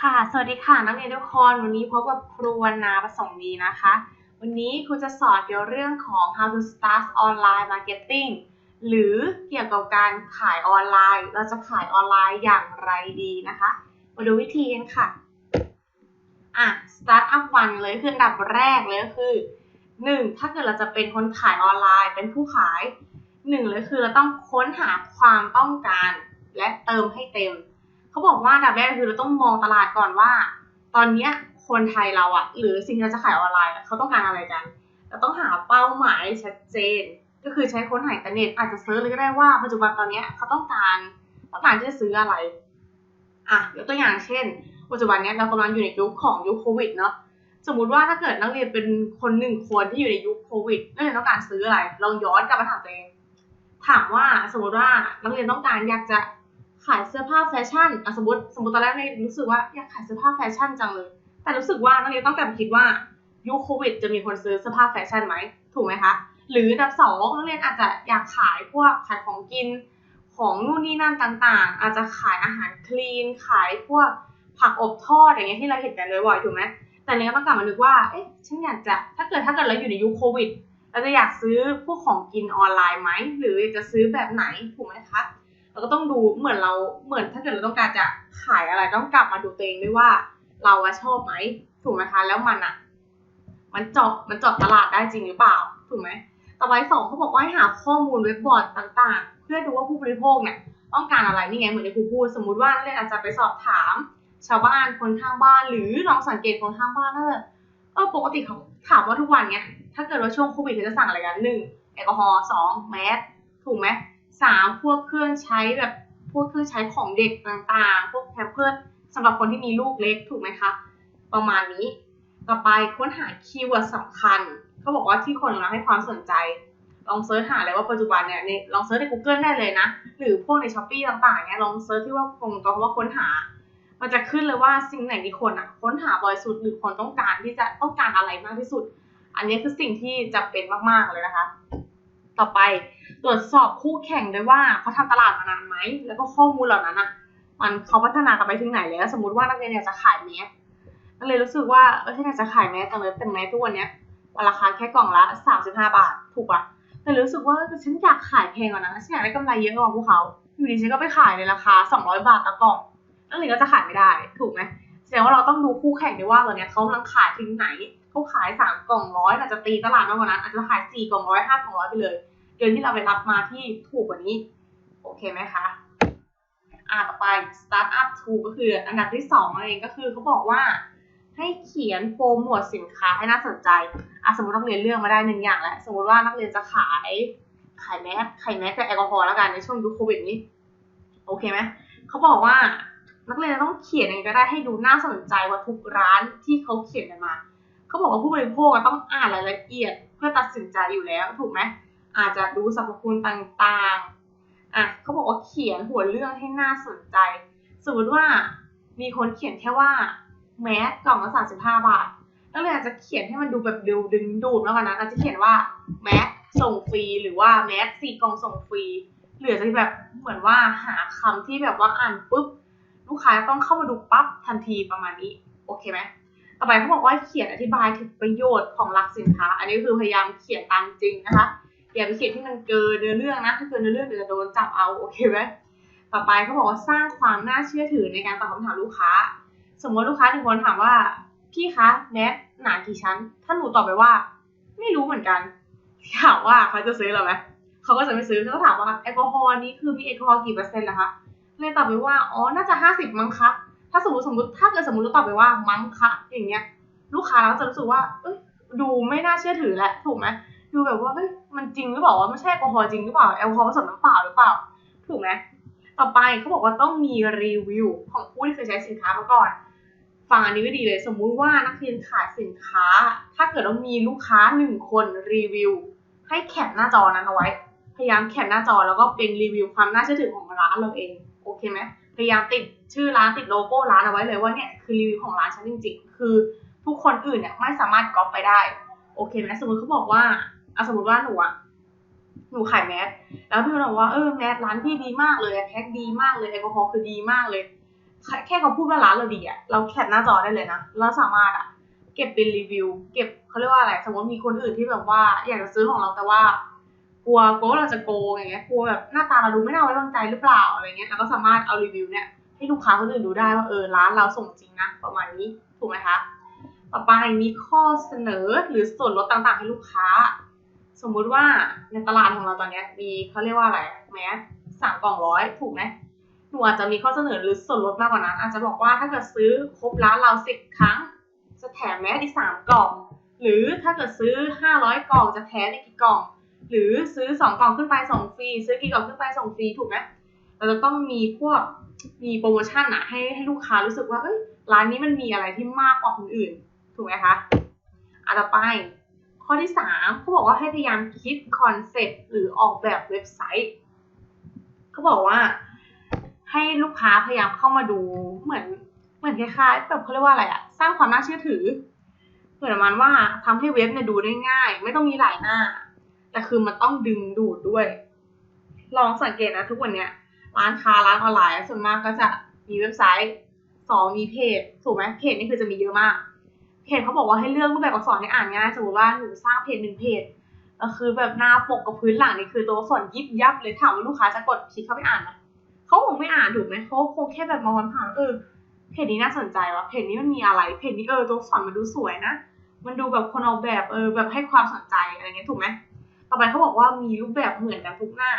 ค่ะ สวัสดีค่ะนักเรียนทุกคน วันนี้พบกับครูวรรณาประสงค์ดีนะคะ วันนี้ครูจะสอนเกี่ยวเรื่องของ how to start online marketing หรือเกี่ยวกับการขายออนไลน์ เราจะขายออนไลน์อย่างไรดีนะคะ มาดูวิธีกันค่ะ อะ start up one เลยคืออันดับแรกเลยก็คือ 1. ถ้าเกิดเราจะเป็นคนขายออนไลน์ เป็นผู้ขาย 1 เลยคือเราต้องค้นหาความต้องการ และเติมให้เต็ม เขาบอกว่าดับแรกคือเราต้องมองตลาดก่อนว่า ตอนเนี้ยคนไทยเราอะหรือสิ่งที่เราจะขายออนไลน์เขาต้องการอะไรกันเราต้องหาเป้าหมายชัดเจน ก็คือใช้ค้นหาอินเทอร์เน็ตอาจจะเซิร์ชเลยก็ได้ว่าปัจจุบันตอนเนี้ยเขาต้องการต้องการจะซื้ออะไรอะยกตัวอย่างเช่น ปัจจุบันเนี้ยเรากำลังอยู่ในยุคของยุคโควิดเนาะสมมุติว่าถ้าเกิดนักเรียนเป็นคนหนึ่งคนที่อยู่ในยุคโควิดนักเรียนต้องการซื้ออะไรลองย้อนกลับมาถามตัวเองถามว่าสมมติว่านักเรียนต้องการอยากจะ ขายเสื้อผ้าแฟชั่นอะสมมติสมมติตอนแรกเนี่ยรู้สึกว่าอยากขายเสื้อผ้าแฟชั่นจังเลย แต่รู้สึกว่านักเรียนต้องกลับมาคิดว่ายุคโควิด จะมีคนซื้อเสื้อผ้าแฟชั่นไหมถูกไหมคะหรือดับสองนักเรียนอาจจะอยากขายพวกขายของกินของนู่นนี่นั่นต่างๆ อาจจะขายอาหารคลีน ขายพวกผักอบทอดอย่างเงี้ยที่เราเห็นกันบ่อยๆถูกไหมแต่เนี้ยต้องกลับมานึกว่าเอ๊ะฉันอยากจะถ้าเกิดถ้าเกิดเราอยู่ในยุคโควิดเราจะอยากซื้อพวกของกินออนไลน์ไหมหรือจะซื้อแบบไหนถูกไหมคะ เราก็ต้องดูเหมือนเราเหมือนถ้าเกิดเราต้องการจะขายอะไรต้องกลับมาดูตัวเองด้วยว่า เราอะชอบไหมถูกไหมคะแล้วมันอะมันจาะมันจาะตลาดได้จริงหรือเปล่าถูกไหมต่อไปสองเขาบอกว่าให้หาข้อมูลเว็บบอร์ดต่างๆ เพื่อดูว่าผู้บริโภคเนี่ยต้องการอะไรนี่ไงเหมือนที่ครูพูดสมมุติว่านักเรียนอาจจะไปสอบถาม ชาวบ้านคนข้างบ้าน หรือลองสังเกตคนข้างบ้านว่าเออปกติเขาถามว่าทุกวันเนี้ยถ้าเกิดว่าช่วงโควิดเขาจะสั่งอะไรกันหนึ่งแอลกอฮอล์สองแมสถูกไหม สามพวกเครื่องใช้แบบพวกเครื่องใช้ของเด็กต่างๆ พวกแพมเพิร์สสำหรับคนที่มีลูกเล็กถูกไหมคะ ประมาณนี้ ต่อไปค้นหาคีย์เวิร์ดสำคัญเขาบอกว่าที่คนเราให้ความสนใจ ลองเซิร์ชหาเลยว่าปัจจุบันเนี่ยในลองเซิร์ชใน Google ได้เลยนะ หรือพวกใน s h อ p e e ต่างๆเนี่ยลองเซิร์ชที่ว่าคงตัวว่าค้นหา มันจะขึ้นเลยว่าสิ่งไหนที่คนอะค้นหาบ่อยสุดหรือคนต้องการที่จะต้องการอะไรมากที่สุด อันนี้คือสิ่งที่จะเป็นมากๆเลยนะคะ ต่อไป ตรวจสอบคู่แข่งด้วยว่าเขาทำตลาดมานานไหม แล้วก็ข้อมูลเหล่านั้นอะ มันเขาพัฒนากันไปถึงไหนแล้ว สมมติว่านักเรียนอยากจะขายแมสนักเรียนรู้สึกว่าเออฉันอยากจะขายแมสจังเลยแต่แมสทุกวันเนี้ยราคาแค่กล่องละสามสิบห้าบาท ถูกปะแต่รู้สึกว่าฉันอยากขายแพงกว่านั้นฉันอยากได้กำไรเยอะกว่าพวกเขาอยู่ดีฉันก็ไปขายในราคาสองร้อยบาทต่อกล่องนักเรียนก็จะขายไม่ได้ ถูกไหมแสดงว่าเราต้องดูคู่แข่งด้วยว่าตอนนี้เขากำลังขายถึงไหนเขาขายสามกล่องร้อยอาจจะตีตลาดมากกว่านั้นอาจจะขายสี่กล่องร้อยห้ากล่องร้อยไปเลย โดยที่เราไปรับมาที่ถูกกว่านี้ โอเคไหมคะอ่าต่อไป startup tool ก็คืออันดับที่สองนั่นเองก็คือเขาบอกว่าให้เขียนโปรโมทสินค้าให้น่าสนใจอะสมมตินักเรียนเลือกมาได้หนึ่งอย่างแล้วสมมติว่านักเรียนจะขายขายแมสขายแมสกับแอลกอฮอล์แล้วกันในช่วงยุคโควิดนี้ โอเคไหมเขาบอกว่านักเรียนต้องเขียนยังไงก็ได้ให้ดูน่าสนใจกว่าทุกร้านที่เขาเขียนกันมา เขาบอกว่าผู้บริโภคต้องอ่านรายละเอียด เพื่อตัดสินใจอยู่แล้วถูกไหม อาจจะดูสรรพคุณต่างๆอะเขาบอกว่าเขียนหัวเรื่องให้น่าสนใจ สมมติว่ามีคนเขียนแค่ว่าแมสกล่องละสามสิบห้าบาทนักเรียนอาจจะเขียนให้มันดูแบบดูดึงดูดมากกว่านั้นอาจจะเขียนว่าแมสส่งฟรีหรือว่าแมสสี่กล่องส่งฟรีหรือจะแบบเหมือนว่าหาคำที่แบบว่าอ่านปุ๊บลูกค้าต้องเข้ามาดูปั๊บทันทีประมาณนี้โอเคไหมต่อไปเขาบอกว่าเขียนอธิบายถึงประโยชน์ของหลักสินค้า อันนี้คือพยายามเขียนตามจริงนะคะ อย่าไปเขียนที่มันเกินเนื้อเรื่องนะ ถ้าเกินเนื้อเรื่องเดี๋ยวจะโดนจับเอาโอเคไหมต่อไปเขาบอกว่าสร้างความน่าเชื่อถือในการตอบคำถามลูกค้า สมมติลูกค้าหนึ่งคนถามว่าพี่คะแมสหนากี่ชั้น ถ้าหนูตอบไปว่า ไม่รู้เหมือนกันถามว่าเขาจะซื้อเราไหมเขาก็จะไม่ซื้อเขาก็ถามว่าแอลกอฮอล์นี้คือมีแอลกอฮอล์กี่เปอร์เซ็นต์นะคะเลยตอบไปว่าอ๋อน่าจะห้าสิบมั้งคะถ้าสมมติสมมติถ้าเกิดสมมติเราตอบไปว่ามั้งคะอย่างเงี้ย ลูกค้าเราจะรู้สึกว่าเอ้ยดูไม่น่าเชื่อถือแหละถูกไหม ดูแบบว่าเฮ้ยมันจริงหรือเปล่าว่าไม่ใช่แอลกอฮอล์จริงหรือเปล่าแอลกอฮอล์ผสมน้ำเปล่าหรือเปล่า ถูกไหมต่อไปเขาบอกว่าต้องมีรีวิวของผู้ที่เคยใช้สินค้ามาก่อนฟังอันนี้ไว้ดีเลย สมมุติว่านักเรียนขายสินค้า ถ้าเกิดว่ามีลูกค้าหนึ่งคนรีวิว ให้แคปหน้าจอนั้นเอาไว้ พยายามแคปหน้าจอแล้วก็เป็นรีวิวความน่าเชื่อถือของร้านเราเองโอเคไหมพยายามติดชื่อร้านติดโลโก้ร้านเอาไว้เลยว่าเนี่ยคือรีวิวของร้านฉันจริง ๆ คือทุกคนอื่นเนี่ยไม่สามารถก๊อปไปได้โอเคไหมสมมติเขาบอกว่า อะสมมติว่าหนูอะหนูขายแมสแล้วพี่บอกว่าเออแมสร้านพี่ดีมากเลยแพ็คดีมากเลยแอลกอฮอล์คือดีมากเลย แค่เขาพูดว่าร้านเราดีอะเราแคปหน้าจอได้เลยนะเราสามารถอะเก็บเป็นรีวิว เก็บเขาเรียกว่าอะไร สมมติมีคนอื่นที่แบบว่า อยากจะซื้อของเราแต่ว่า กลัวกลัวว่าเราจะโกงอย่างเงี้ยกลัวแบบหน้าตาเราดูไม่น่าไว้วางใจหรือเปล่าอะไรเงี้ยเราก็สามารถเอารีวิวเนี่ยให้ลูกค้าคนอื่นดูได้ว่าเออร้านเราส่งจริงนะประมาณนี้ถูกไหมคะ ต่อไปมีข้อเสนอหรือส่วนลดต่างๆ ให้ลูกค้า สมมุติว่าในตลาดของเราตอนนี้มีเขาเรียกว่าอะไรแมสสามกล่องร้อยถูกไหมหนูอาจจะมีข้อเสนอหรือส่วนลดมากกว่านั้น อาจจะบอกว่าถ้าเกิดซื้อครบร้านเราสิบครั้ง จะแถมแมสอีกสามกล่อง หรือถ้าเกิดซื้อห้าร้อยกล่องจะแถมอีกกี่กล่อง หรือซื้อสองกล่องขึ้นไปส่งฟรีซื้อกี่กล่องขึ้นไปส่งฟรีถูกไหมเราจะต้องมีพวกมีโปรโมชั่นอะให้ให้ลูกค้ารู้สึกว่าเอ้ยร้านนี้มันมีอะไรที่มากกว่าคนอื่น ถูกไหมคะอะต่อไป ข้อที่สามเขาบอกว่าให้พยายามคิดคอนเซ็ปต์หรือออกแบบเว็บไซต์เขาบอกว่า ให้ลูกค้าพยายามเข้ามาดูเหมือนเหมือนคล้ายๆแบบเขาเรียกว่าอะไรอะสร้างความน่าเชื่อถือเหมือนประมาณว่าทำให้เว็บเนี่ยดูได้ง่าย ไม่ต้องมีหลายหน้า แต่คือมันต้องดึงดูดด้วย ลองสังเกตนะทุกวันเนี้ยร้านค้าร้านออนไลน์ส่วนมากก็จะมีเว็บไซต์สองมีเพจถูกไหมเพจนี่คือจะมีเยอะมาก เพจเขาบอกว่าให้เลือกรูปแบบอักษรให้อ่านง่ายสมมติว่าหนูสร้างเพจหนึ่งเพจก็คือแบบหน้าปกกับพื้นหลังนี่คือตัวอักษรยิบยับเลยถามว่าลูกค้าจะกดคลิกเข้าไปอ่านไหมเขาคงไม่อ่านถูกไหมเขาคงแค่แบบมองผ่านเออเพจนี้น่าสนใจว่ะเพจนี้มันมีอะไรเพจนี้เออตัวอักษรมันดูสวยนะมันดูแบบคนออกแบบเออแบบให้ความสนใจอะไรเงี้ยถูกไหมต่อไปเขาบอกว่ามีรูปแบบเหมือนกันทุกหน้า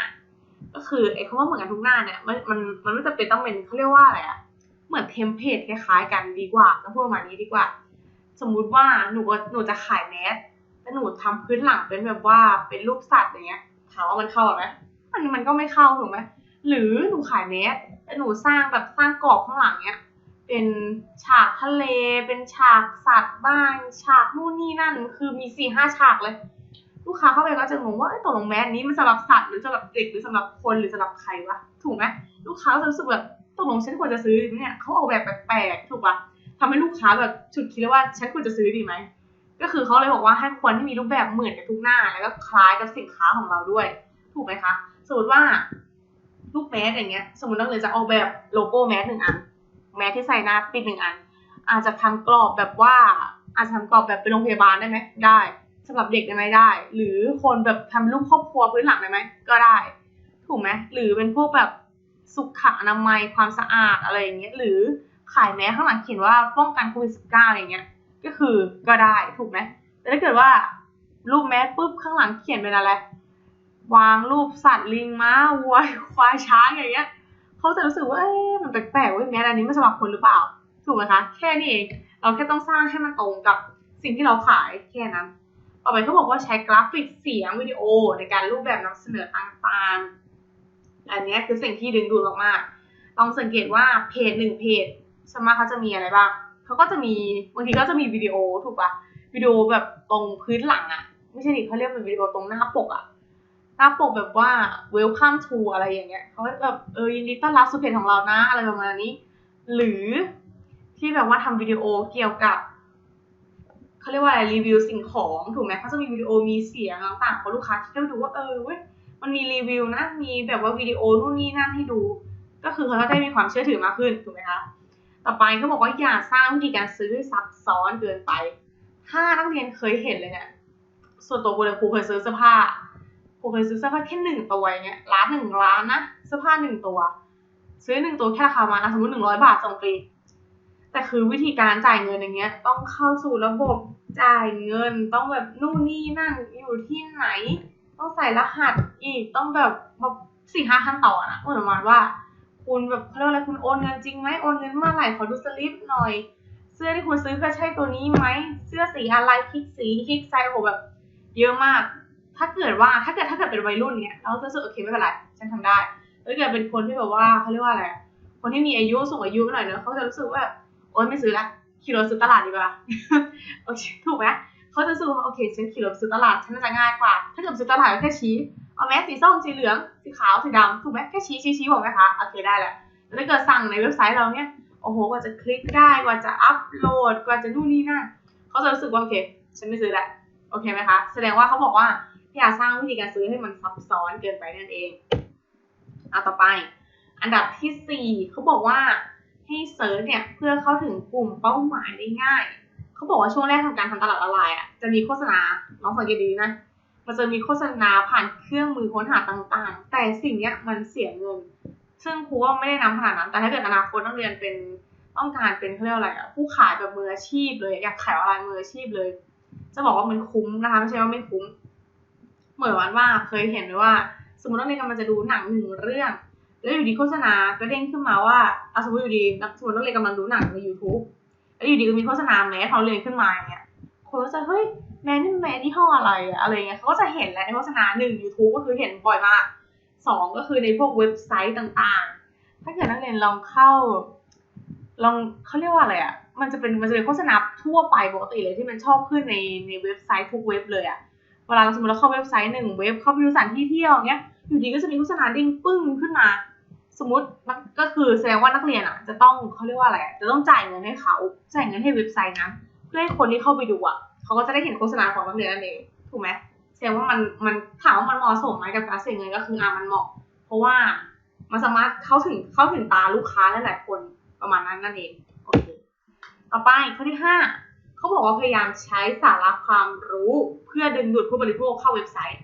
ก็คือไอ้คำว่าเหมือนกันทุกหน้าเนี่ยมันมันมันไม่จำเป็นต้องเป็นเขาเรียกว่าอะไรอะเหมือนเทมเพลตคล้ายๆกันดีกว่าต้องพูดประมาณนี้ดีกว่า สมมุติว่าหนูหนูจะขายแมสแต่หนูทำพื้นหลังเป็นแบบว่าเป็นรูปสัตว์อย่างเงี้ย ถามว่ามันเข้าไหมมันมันก็ไม่เข้าถูกไหมหรือหนูขายแมสแต่หนูสร้างแบบสร้างกรอบข้างหลังเนี้ย เป็นฉากทะเล เป็นฉากสัตว์บ้าง ฉากนู่นนี่นั่น คือมีสี่ห้าฉากเลย ลูกค้าเข้าไปก็จะงงว่าตกลงแมสนี้มันสำหรับสัตว์หรือสำหรับเด็กหรือสำหรับคนหรือสำหรับใครวะถูกไหมลูกค้าจะรู้สึกแบบตกลงฉันควรจะซื้อเนี่ยเขาออกแบบแปลกๆถูกปะ ทำให้ลูกค้าแบบฉุดคิดว่าฉันควรจะซื้อดีไหมก็คือเขาเลยบอกว่าให้ควรที่มีรูปแบบเหมือนกับทุกหน้า แล้วก็คล้ายกับสินค้าของเราด้วย ถูกไหมคะสมมติว่าลูกแมสอย่างเงี้ย สมมตินักเรียนจะออกแบบโลโก้แมสหนึ่งอัน แมสที่ใส่หน้าปิดหนึ่งอัน อาจจะทำกรอบแบบว่า อาจจะทำกรอบแบบเป็นโรงพยาบาลได้ไหมได้สำหรับเด็กได้ไหมได้ หรือคนแบบทำรูปครอบครัวพื้นหลังได้ไหมก็ได้ ถูกไหมหรือเป็นพวกแบบสุขอนามัยความสะอาดอะไรอย่างเงี้ยหรือ ขายแมสข้างหลังเขียนว่าป้องกันโควิดสิบเก้าอย่างเงี้ย ก็คือก็ได้ถูกไหมแต่ถ้าเกิดว่ารูปแมสปุ๊บข้างหลังเขียนเป็นอะไร วางรูปสัตว์ลิงม้าวัวควายช้างอย่างเงี้ยเขาจะรู้สึกว่าเอ๊ะมันแปลกๆเว้ยแมสอันนี้ไม่สำหรับคนหรือเปล่า ถูกไหมคะแค่นี้เองเราแค่ต้องสร้างให้มันตรงกับสิ่งที่เราขายแค่นั้น ต่อไปเขาบอกว่าใช้กราฟิกเสียงวิดีโอในการรูปแบบนำเสนอต่างๆ อันนี้คือสิ่งที่ดึงดูดมากๆลองสังเกตว่าเพจหนึ่งเพจ สมมติเขาจะมีอะไรบ้างเขาก็จะมีบางทีก็จะมีวิดีโอถูกปะวิดีโอแบบตรงพื้นหลังอะไม่ใช่ดิเขาเรียกเป็นวิดีโอตรงหน้าปกอะหน้าปกแบบว่า welcome to อะไรอย่างเงี้ยเขาแบบเออยินดีต้อนรับสู่เพจของเรานะอะไรประมาณนี้ หรือที่แบบว่าทำวิดีโอเกี่ยวกับเขาเรียกว่าอะไรรีวิวสิ่งของถูกไหมเขาจะมีวิดีโอมีเสียงต่างๆของลูกค้าที่ได้ดูว่าเออเว้ยมันมีรีวิวนะมีแบบว่าวิดีโอนู่นนี่นั่นให้ดู ก็คือเขาก็ได้มีความเชื่อถือมากขึ้นถูกไหมคะ ต่อไปเขาบอกว่าอย่าสร้างวิธีการซื้อซับซ้อนเกินไป ถ้านักเรียนเคยเห็นเลยเนี่ย ส่วนตัวครูเลยครูเคยซื้อเสื้อผ้าครูเคยซื้อเสื้อผ้าแค่หนึ่งตัวอย่างเงี้ยร้านหนึ่งร้านนะเสื้อผ้าหนึ่งตัว ซื้อหนึ่งตัวแค่ราคามาสมมติหนึ่งร้อยบาทส่งฟรีแต่คือวิธีการจ่ายเงินอย่างเงี้ย ต้องเข้าสู่ระบบจ่ายเงินต้องแบบนู่นนี่นั่นอยู่ที่ไหน ต้องใส่รหัสอีกต้องแบบแบบสี่ห้าขั้นตอนอะเหมือนประมาณว่า คุณแบบเขาเรียกอะไรคุณโอนเงินจริงไหมโอนเงินเมื่อไหร่ขอดูสลิปหน่อย เสื้อที่คุณซื้อก็ใช่ตัวนี้ไหมเสื้อสีอะไรคลิกสีคลิกไซส์โหแบบ เยอะมาก ถ้าเกิดว่าถ้าเกิดถ้าเกิดเป็นวัยรุ่นเนี้ยเราจะรู้สึกโอเคไม่เป็นไรฉันทำได้ถ้าเกิดเป็นคนที่แบบว่าเขาเรียกว่าอะไรคนที่มีอายุสูงอายุหน่อยเนอะเขาจะรู้สึกว่าโอ๊ยไม่ซื้อละขี่รถซื้อตลาดดีกว่าโอเคถูกไหม เขาจะรู้ว่าโอเคฉันขี่รถซื้อตลาดฉันน่าจะง่ายกว่า ถ้าเกิดซื้อตลาดก็แค่ชี้เอาแมสสีส้มสีเหลืองสีขาวสีดำถูกไหมแค่ชี้ชี้ชี้บอกไหมคะโอเคได้แหละแล้วถ้าเกิดสั่งในเว็บไซต์เราเนี่ยโอ้โหกว่าจะคลิกได้กว่าจะอัพโหลดกว่าจะนู่นนี่นั่นเขาจะรู้สึกว่าโอเค ฉันไม่ซื้อแหละโอเคไหมคะแสดงว่าเขาบอกว่าอย่าสร้างวิธีการซื้อให้มันซับซ้อนเกินไปนั่นเองเอาต่อไป อันดับที่สี่เขาบอกว่าให้เซิร์ชเนี่ยเพื่อเข้าถึงกลุ่มเป้าหมายได้ง่าย เขาบอกว่าช่วงแรกของการทำตลาดออนไลน์อะจะมีโฆษณาลองสังเกตดีนะมันจะมีโฆษณาผ่านเครื่องมือค้นหาต่างๆ แต่สิ่งเนี้ยมันเสียเงิน ซึ่งครูว่าไม่ได้นำขนาดนั้น แต่ถ้าเกิดอนาคตนักเรียนเป็นต้องการเป็นเขาเรียกอะไรอะผู้ขายแบบมืออาชีพเลยอยากขายออนไลน์มืออาชีพเลย จะบอกว่ามันคุ้มนะคะไม่ใช่ว่าไม่คุ้ม เหมือนวันว่าเคยเห็นไหมว่า สมมตินักเรียนกำลังจะดูหนังหนึ่งเรื่องแล้วอยู่ดีโฆษณาก็เด้งขึ้นมาว่าอาสมมติอยู่ดีสมมตินักเรียนกำลังดูหนังใน YouTube อยู่ดีก็มีโฆษณาแมสเขาเลยขึ้นมาอย่างเงี้ยคนก็จะเฮ้ยแมสนี่แมสยี่ห้ออะไรอะอะไรเงี้ยเขาก็จะเห็นแหละในโฆษณาหนึ่ง YouTube ก็คือเห็นบ่อยมากสองก็คือในพวกเว็บไซต์ต่างๆ ถ้าเกิดนักเรียนลองเข้า ลองเขาเรียกว่าอะไรอะมันจะเป็นมันจะเป็นโฆษณาทั่วไปปกติเลยที่มันชอบขึ้นในในเว็บไซต์ทุกเว็บเลยอะเวลาเราสมมติเราเข้าเว็บไซต์หนึ่งเว็บเข้าไปดูสถานที่เที่ยวเงี้ยอยู่ดีก็จะมีโฆษณาดิ้งปึ้งขึ้นมา สมมติก็คือแสดงว่านักเรียนอะ จะต้องเขาเรียกว่าอะไรจะต้องจ่ายเงินให้เขาจ่ายเงินให้เว็บไซต์นั้นเพื่อให้คนที่เข้าไปดูอะเขาก็จะได้เห็นโฆษณาของนักเรียนนั่นเองถูกไหมแสดงว่ามันมันถามว่ามันเหมาะสมไหมกับการเสียเงินก็คืออะมันเหมาะ เพราะว่ามันสามารถเข้าถึงเข้าถึงตาลูกค้าหลายๆคนประมาณนั้นนั่นเองโอเคต่อไปข้อที่ห้าเขาบอกว่าพยายามใช้สาระความรู้เพื่อดึงดูดผู้บริโภคเข้าเว็บไซต์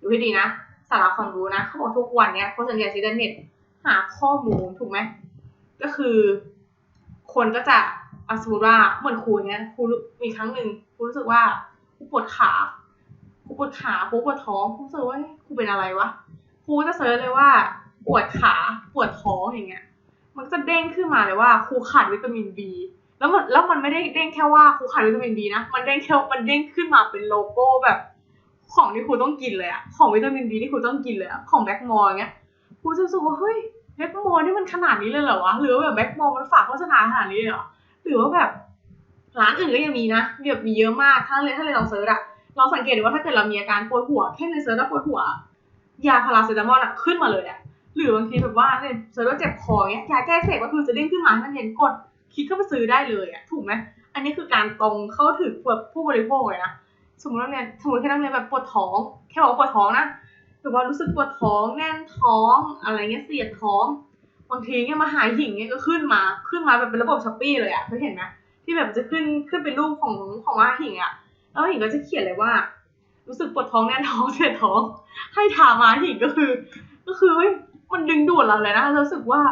ดูให้ดีนะสาระความรู้นะเขาบอกทุกวันเนี้ยคนส่วนใหญ่ใช้อินเทอร์เน็ต หาข้อมูลถูกไหมก็คือ คนก็จะอสมมติว่าเหมือนครูเนี้ยครูมีครั้งหนึ่งครูรู้สึกว่าครูปวดขาครูปวดขาครูปวดท้องครูรู้สึกว่าครูเป็นอะไรวะครูจะเซิร์ชเลยว่าปวดขาปวดท้องอย่างเงี้ย มันจะเด้งขึ้นมาเลยว่าครูขาดวิตามินบีแล้วมันแล้วมันไม่ได้เด้งแค่ว่าครูขาดวิตามินบีนะมันเด้งแค่มันเด้งขึ้นมาเป็นโลโก้แบบ ของที่ครูต้องกินเลยอะของวิตามินบีที่ครูต้องกินเลยอะของแบ็กมอลเงี้ย ครูจะรู้สึกว่าเฮ้ยแบ็กมนี่มันขนาดนี้เลยเหรอวะหรือว่าแบบแบ็กมมันฝากโฆษณาขนาดนี้เลยเหรอหรือว่าแบบร้านอื่นก็ยังมีนะแบบมีเยอะมากถ้าเลยถ้าเลยลองเซิร์ชอะลองสังเกตว่าถ้าเกิดเรามีอาการปวดหัวแค่ในเซิร์ชว่าปวดหัวยาพาราเซตามอลอะขึ้นมาเลยอะหรือบางทีแบบว่าเนี่ยเซิร์ชว่าเจ็บคอเงี้ยยาแก้เสพก็คือจะเด้งขึ้นมาให้นักเรียนกดคลิกเข้าไปซื้อได้เลยอะถูกไหมอันนี้คือการตรงเข้าถึงแบบผู้บริโภคเลยนะสมมตินักเรียสมมติแค่นักเรียนแบบปวดท้อง แค่บอกว่าปวดท้องนะ แบบว่ารู้สึกปวดท้องแน่นท้องอะไรเงี้ยเสียดท้องบางทีเนี่ยมาหาหิ่งเนี่ยก็ขึ้นมาขึ้นมาแบบเป็นระบบช้อปปี้เลยอะเคยเห็นไหมที่แบบจะขึ้นขึ้นเป็นรูปของของมาหิ่งอะแล้วหิ่งก็จะเขียนเลยว่า รู้สึกปวดท้องแน่นท้องเสียดท้อง ให้ทามาหิ่งก็คือ ก็คือเฮ้ยมันดึงดูดเราเลยนะรู้สึกว่า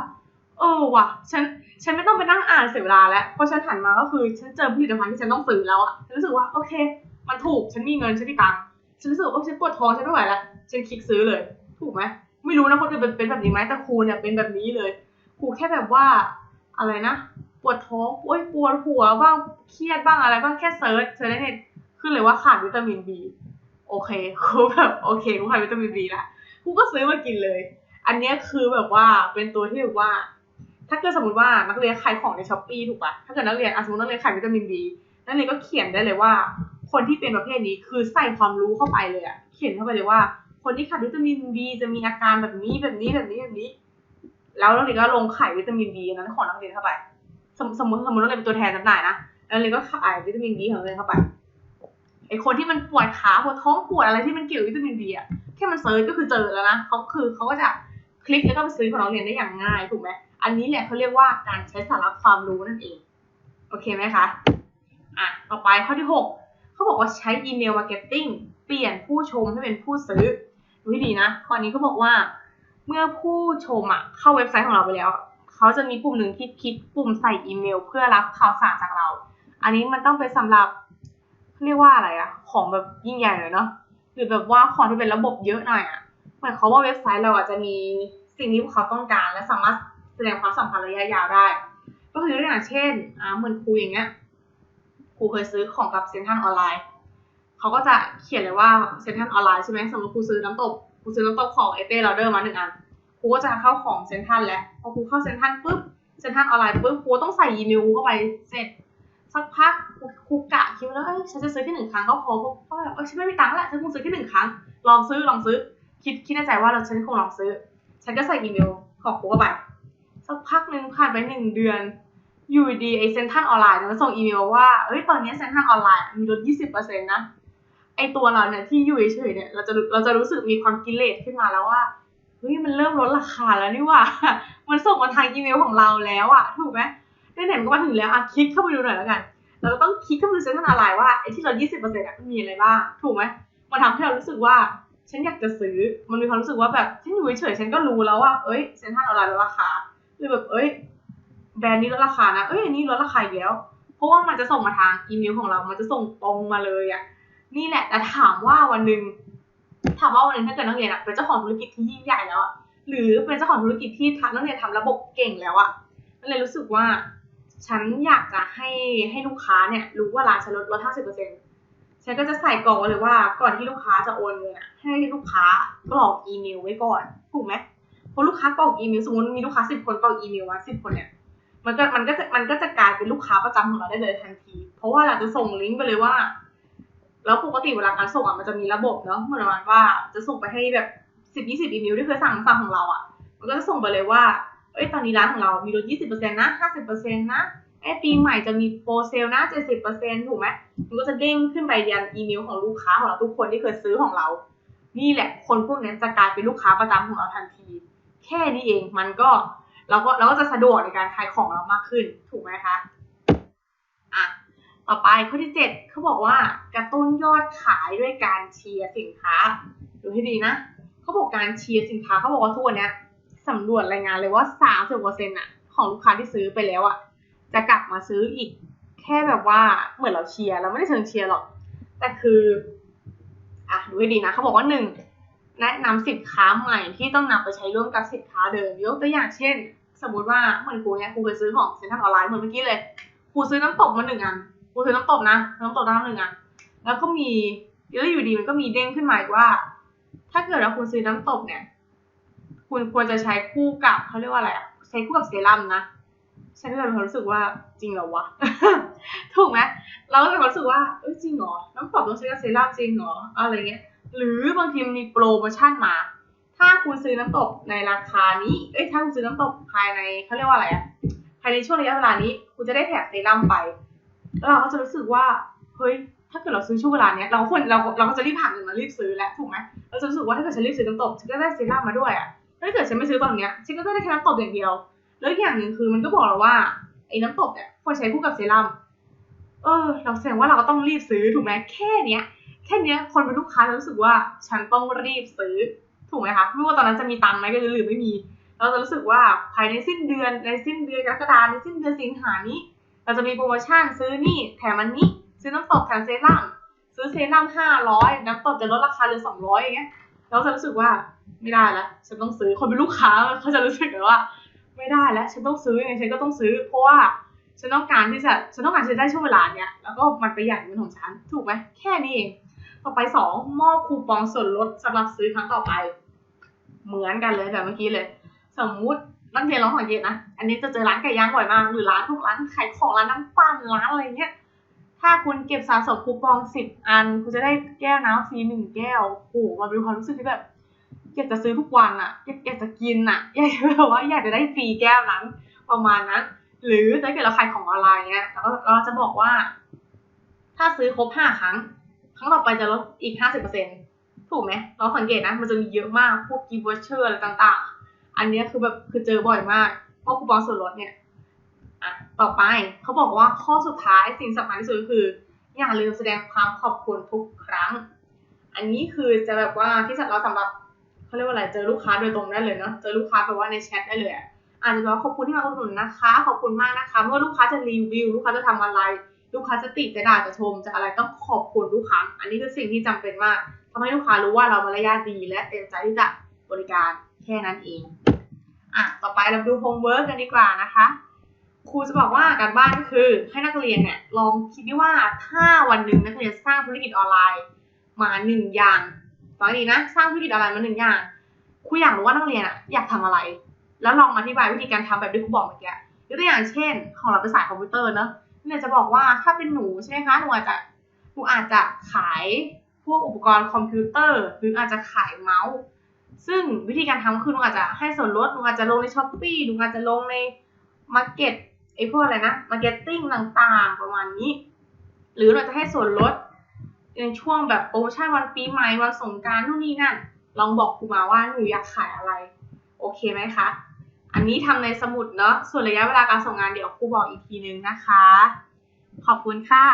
เออว่ะ ฉันฉันไม่ต้องไปนั่งอ่านเสียเวลาแล้วเพราะฉันหันมาก็คือ ฉันเจอผลิตภัณฑ์ที่ฉันต้องซื้อแล้วอะรู้สึกว่าโอเค มันถูกฉันมีเงินฉันมีตังค์ ฉันรู้สึกว่าฉันปวดท้องฉันไม่ไหวล้วฉันคลิกซื้อเลย ถูกไหมไม่รู้นะคนอื่นเป็นแบบนี้ไหมแต่ครูเนี่ยเป็นแบบนี้เลยครูแค่แบบว่าอะไรนะปวดท้องโอ้ยปวดหัวบ้างเครียดบ้างอะไรบ้างแค่เซิร์ชเซิร์ชในเน็ตขึ้นเลยว่าขาดวิตามินบีโอเคครูแบบโอเคครูขาดวิตามินบีละครูก็ซื้อมากินเลย อันนี้คือแบบว่าเป็นตัวที่แบบว่า ถ้าเกิดสมมติว่านักเรียนขายของในช้อปปี้ถูกปะถ้าเกิดนักเรียนสมมตินักเรียนขายวิตามินบีนักเรียนก็เขียนได้เลยว่า คนที่เป็นประเภทนี้คือใส่ความรู้เข้าไปเลยอะเขียนเข้าไปเลยว่า คนที่ขาดวิตามินบีจะมีอาการแบบนี้แบบนี้แบบนี้แบบนี้ แล้วนักเรียนก็ลงขายวิตามินบีนั้นของนักเรียนเข้าไปสมสมมติสมมตินักเรียนเป็นตัวแทนจำหน่ายนะนักเรียนก็ขายวิตามินบีของนักเรียนเข้าไปไอคนที่มันปวดขาปวดท้องปวดอะไรที่มันเกี่ยววิตามินบีอะแค่มันเซิร์ชก็คือเจอแล้วนะเขาคือเขาก็จะคลิกแล้วก็ไปซื้อของนักเรียนได้อย่างง่ายถูกไหมอันนี้แหละเขาเรียกว่าการใช้สาระความรู้นั่นเอง โอเคไหมคะ อะ ต่อไปข้อที่หก บอกว่าใช้อีเมลมาร์เก็ตติ้งเปลี่ยนผู้ชมให้เป็นผู้ซื้อดูให้ดีนะข้อนี้เขาบอกว่า เมื่อผู้ชมอะเข้าเว็บไซต์ของเราไปแล้ว เขาจะมีปุ่มหนึ่งที่คลิกปุ่มใส่อีเมล เพื่อรับข่าวสารจากเรา อันนี้มันต้องเป็นสำหรับเรียกว่าอะไรอะของแบบยิ่งใหญ่หน่อยเนาะหรือแบบว่าของที่เป็นระบบเยอะหน่อยอะหมายความว่าเว็บไซต์เราอาจจะมีสิ่งที่พวกเขาต้องการ และสามารถแสดงความสัมพันธ์ระยะยาวได้ ก็คืออย่างเช่นอ่าเหมือนครูอย่างเงี้ย ครูเคยซื้อของกับเซ็นทรัลออนไลน์เขาก็จะเขียนเลยว่าเซ็นทรัลออนไลน์ใช่ไหมสมมติครูซื้อน้ำตกครูซื้อน้ำตกของเอเต้เราเดอร์มาหนึ่งอันครูก็จะเข้าของเซ็นทรัลแล้วพอครูเข้าเซ็นทรัลปุ๊บเซ็นทรัลออนไลน์ปุ๊บครูต้องใส่อีเมลเข้าไปเสร็จสักพักครูกะคิดแล้วเอ้ยฉันจะซื้อแค่หนึ่งครั้งก็พอเพราะแบบเออฉันไม่มีตังค์แล้วฉันคงซื้อแค่หนึ่งครั้งลองซื้อลองซื้อ คิดคิดในใจว่าเราฉันคงลองซื้อ ฉันก็ใส่อีเมลของครูเข้าไปสักพักหนึ่งผ่านไปหนึ่งเดือน อยู่ดีไอเซ็นทรัลออนไลน์มันส่งอีเมลว่า เอ้ย ตอนนี้เซ็นทรัลออนไลน์มีลด 20%นะ ไอตัวเราเนี่ยที่อยู่เฉยเนี่ยเราจะเราจะรู้สึกมีความกิเลสขึ้นมาแล้วว่า เฮ้ย มันเริ่มลดราคาแล้วนี่ว่า มันส่งมาทางอีเมลของเราแล้วอะถูกไหมได้ไหนมันก็มาถึงแล้วอะคลิกเข้าไปดูหน่อยแล้วกัน เราก็ต้องคลิกเข้าไปดูเซ็นทรัลออนไลน์ว่าไอที่เรา20%อะมันมีอะไรบ้าง ถูกไหมมันทำให้เรารู้สึกว่า ฉันอยากจะซื้อ มันมีความรู้สึกว่าแบบฉันอยู่เฉยฉันก็รู้แล้วว่า เอ้ยเซ็นทรัลออนไลน์ลดราคาหรือแบบ เอ้ย แบรนด์นี้ลดราคานะ เอ้ยอันนี้ลดราคาอีกแล้ว เพราะว่ามันจะส่งมาทางอีเมลของเรา มันจะส่งตรงมาเลยอะนี่แหละ แต่ถามว่าวันหนึ่งถามว่าวันหนึ่งถ้าเกิดนักเรียนอะเป็นเจ้าของธุรกิจที่ยิ่งใหญ่แล้วอะหรือเป็นเจ้าของธุรกิจที่นักเรียนทำระบบเก่งแล้วอะนักเรียนรู้สึกว่า ฉันอยากจะให้ให้ลูกค้าเนี่ยรู้ว่าร้านฉันลดลดห้าสิบเปอร์เซ็นต์ฉันก็จะใส่กรอกไว้เลยว่าก่อนที่ลูกค้าจะโอนเงินอะให้ลูกค้ากรอกอีเมลไว้ก่อนถูกไหมเพราะลูกค้ากรอกอีเมลสมมติมีลูกค้าสิบคนกรอกอีเมลมาสิบคนเนี่ย มันก็มันก็จะมันก็จะกลายเป็นลูกค้าประจำของเราได้เลยทันที เพราะว่าเราจะส่งลิงก์ไปเลยว่า แล้วปกติเวลาการส่งอะมันจะมีระบบเนาะเหมือนประมาณว่าจะส่งไปให้แบบสิบยี่สิบอีเมลที่เคยสั่งสั่งของเราอะ มันก็จะส่งไปเลยว่าเอ้ยตอนนี้ร้านของเรามีลดยี่สิบเปอร์เซ็นต์นะห้าสิบเปอร์เซ็นต์นะไอ้ปีใหม่จะมีโปรเซลนะเจ็ดสิบเปอร์เซ็นต์ถูกไหมมันก็จะเด้งขึ้นไปยันอีเมลของลูกค้าของเราทุกคนที่เคยซื้อของเรา นี่แหละคนพวกนี้จะกลายเป็นลูกค้าประจำของเราทันที แค่นี้เองมันก็ เราก็เราก็จะสะดวกในการขายของเรามากขึ้น ถูกไหมคะอะต่อไปข้อที่เจ็ดเขาบอกว่ากระตุ้นยอดขายด้วยการเชียร์สินค้าดูให้ดีนะเขาบอกการเชียร์สินค้าเขาบอกว่าทุกวันนี้สำรวจรายงานเลยว่าสามสิบเปอร์เซ็นต์อะของลูกค้าที่ซื้อไปแล้วอะจะกลับมาซื้ออีก แค่แบบว่าเหมือนเราเชียร์เราไม่ได้เชิงเชียร์หรอก แต่คืออะดูให้ดีนะเขาบอกว่าหนึ่งแนะนำสินค้าใหม่ที่ต้องนำไปใช้ร่วมกับสินค้าเดิมยกตัวอย่างเช่น สมมติว่าเหมือนครูเนี่ยครูเคยซื้อของเซ็นทรัลออนไลน์เหมือนเมื่อกี้เลยครูซื้อน้ำตกมาหนึ่งอันครูซื้อน้ำตกนะน้ำตกน้ำหนึ่งอันแล้วก็มีแล้วอยู่ดีมันก็มีเด้งขึ้นมาอีกว่า ถ้าเกิดว่าคุณซื้อน้ำตกเนี่ย คุณควรจะใช้คู่กับเขาเรียกว่าอะไรอะใช้คู่กับเซรั่มนะฉันก็เลยมีความรู้สึกว่าจริงเหรอวะ ถูกไหมเราก็จะรู้สึกว่าเอ้ยจริงเหรอน้ำตกต้องใช้กับเซรั่มจริงเหรออะไรเงี้ยหรือบางทีมันมีโปรโมชั่นมา ถ้าคุณซื้อน้ำตกในราคานี้ เอ้ย ถ้าคุณซื้อน้ำตกภายในเขาเรียกว่าอะไรอะภายในช่วงระยะเวลานี้ คุณจะได้แถมเซรั่มไป แล้วเราก็จะรู้สึกว่า เฮ้ย ถ้าเกิดเราซื้อช่วงเวลาเนี้ย เราควรเราเราก็จะรีบผ่านเงินมารีบซื้อแล้วถูกไหมเราจะรู้สึกว่าถ้าเกิดฉันรีบซื้อน้ำตกฉันก็ได้เซรั่มมาด้วยอะถ้าเกิดฉันไม่ซื้อตอนเนี้ยฉันก็ได้แค่น้ำตกอย่างเดียว แล้วอีกอย่างหนึ่งคือมันก็บอกเราว่าไอ้น้ำตกเนี่ยควรใช้คู่กับเซรั่ม เออ เราแสดงว่าเราก็ต้องรีบซื้อถูกไหมแค่เนี้ย แค่เนี้ยคนเป็นลูกค้ารู้สึกว่าฉันต้องรีบซื้อ ถูกไหมคะไม่ว่าตอนนั้นจะมีตังค์ไหมก็หรือไม่มี เราจะรู้สึกว่าภายในสิ้นเดือนในสิ้นเดือนกรกฎาในสิ้นเดือนสิงหานี้ เราจะมีโปรโมชั่นซื้อนี่แถมอันนี้ ซื้อน้ำตกแถมเซรั่มซื้อเซรั่มห้าร้อยน้ำตกจะลดราคาเหลือสองร้อยอย่างเงี้ยเราจะรู้สึกว่าไม่ได้ล้วฉันต้องซื้อคนเป็นลูกค้าเขาจะรู้สึกแบบว่า ไม่ได้แล้วฉันต้องซื้อยังไงฉันก็ต้องซื้อ เพราะว่าฉันต้องการที่จะฉันต้องการจะได้ช่วงเวลาเนี้ยแล้วก็มันประหยัดเงินของฉันถูกไหมแค่นี้เอง ต่อไปสองมอบคูปองส่วนลดสำหรับซื้อครั้งต่อไป เหมือนกันเลยแบบเมื่อกี้เลย สมมุตินักเรียนเราสังเกตนะ อันนี้จะเจอร้านไก่ย่างบ่อยมาก หรือร้านพวกร้านขายของร้านน้ำปั้นร้านอะไรเงี้ย ถ้าคุณเก็บสะสมคูปองสิบอัน คุณจะได้แก้วน้ำฟรีหนึ่งแก้วโอ้โหมันเป็นความรู้สึกที่แบบอยากจะซื้อทุกวันอะอยากอยากจะกินอะอยากจะแบบว่าอยากจะได้ฟรีแก้วนั้นประมาณนั้น หรือถ้าเกิดเราขายของออนไลน์เงี้ยเราเราจะบอกว่า ถ้าซื้อครบห้าครั้ง ครั้งต่อไปจะลดอีกห้าสิบเปอร์เซ็นถูกไหมเราสังเกตนะ มันจะมีเยอะมากพวกกิฟต์วอเชอร์อะไรต่างๆ อันนี้คือแบบคือเจอบ่อยมากพวกคูปองส่วนลดเนี่ยอะต่อไปเขาบอกว่าข้อสุดท้ายสิ่งสำคัญที่สุดก็คือ อย่าลืมแสดงความขอบคุณทุกครั้ง อันนี้คือจะแบบว่าที่สัตว์เราสำหรับเขาเรียกว่าอะไรเจอลูกค้าโดยตรงได้เลยเนาะเจอลูกค้าแบบว่าในแชทได้เลยอาจจะบอกว่าขอบคุณที่มาอุดหนุนนะคะ ขอบคุณมากนะคะเมื่อลูกค้าจะรีวิว ลูกค้าจะทำอะไร ลูกค้าจะติจะด่าจะชมจะอะไรต้องขอบคุณทุกครั้งอันนี้คือสิ่งที่จำเป็นมากทำให้ลูกค้ารู้ว่าเรามารยาทดี และเต็มใจที่จะบริการแค่นั้นเองอะต่อไปเราดูโฮมเวิร์กกันดีกว่านะคะครูจะบอกว่าการบ้านก็คือให้นักเรียนเนี่ยลองคิดดิว่าถ้าวันหนึ่งนักเรียนสร้างธุรกิจออนไลน์มาหนึ่งอย่างฟังดีนะสร้างธุรกิจออนไลน์มาหนึ่งอย่างครูอยากรู้ว่านักเรียนอะอยากทำอะไร แล้วลองอธิบายวิธีการทำแบบที่ครูบอกเมื่อกี้ยกตัวอย่างเช่น ของเราเป็นสายคอมพิวเตอร์เนอะ เนี่ยจะบอกว่าถ้าเป็นหนูใช่ไหมคะหนูอาจจะหนูอาจจะขายพวกอุปกรณ์คอมพิวเตอร์ หรืออาจจะขายเมาส์ ซึ่งวิธีการทำคือหนูอาจจะให้ส่วนลดหนูอาจจะลงในช้อปปี้หนูอาจจะลงในมาร์เก็ตไอ้พวกอะไรนะมาร์เก็ตติ้งต่างๆประมาณนี้ หรือเราจะให้ส่วนลดในช่วงแบบโปรโมชั่นวันปีใหม่วันสงกรารนู่นนี่นั่น ลองบอกครูมาว่าหนูอยากขายอะไร โอเคไหมคะ อันนี้ทำในสมุดเนาะ ส่วนระยะเวลาการส่งงานเดี๋ยวครูบอกอีกทีนึงนะคะ ขอบคุณค่ะ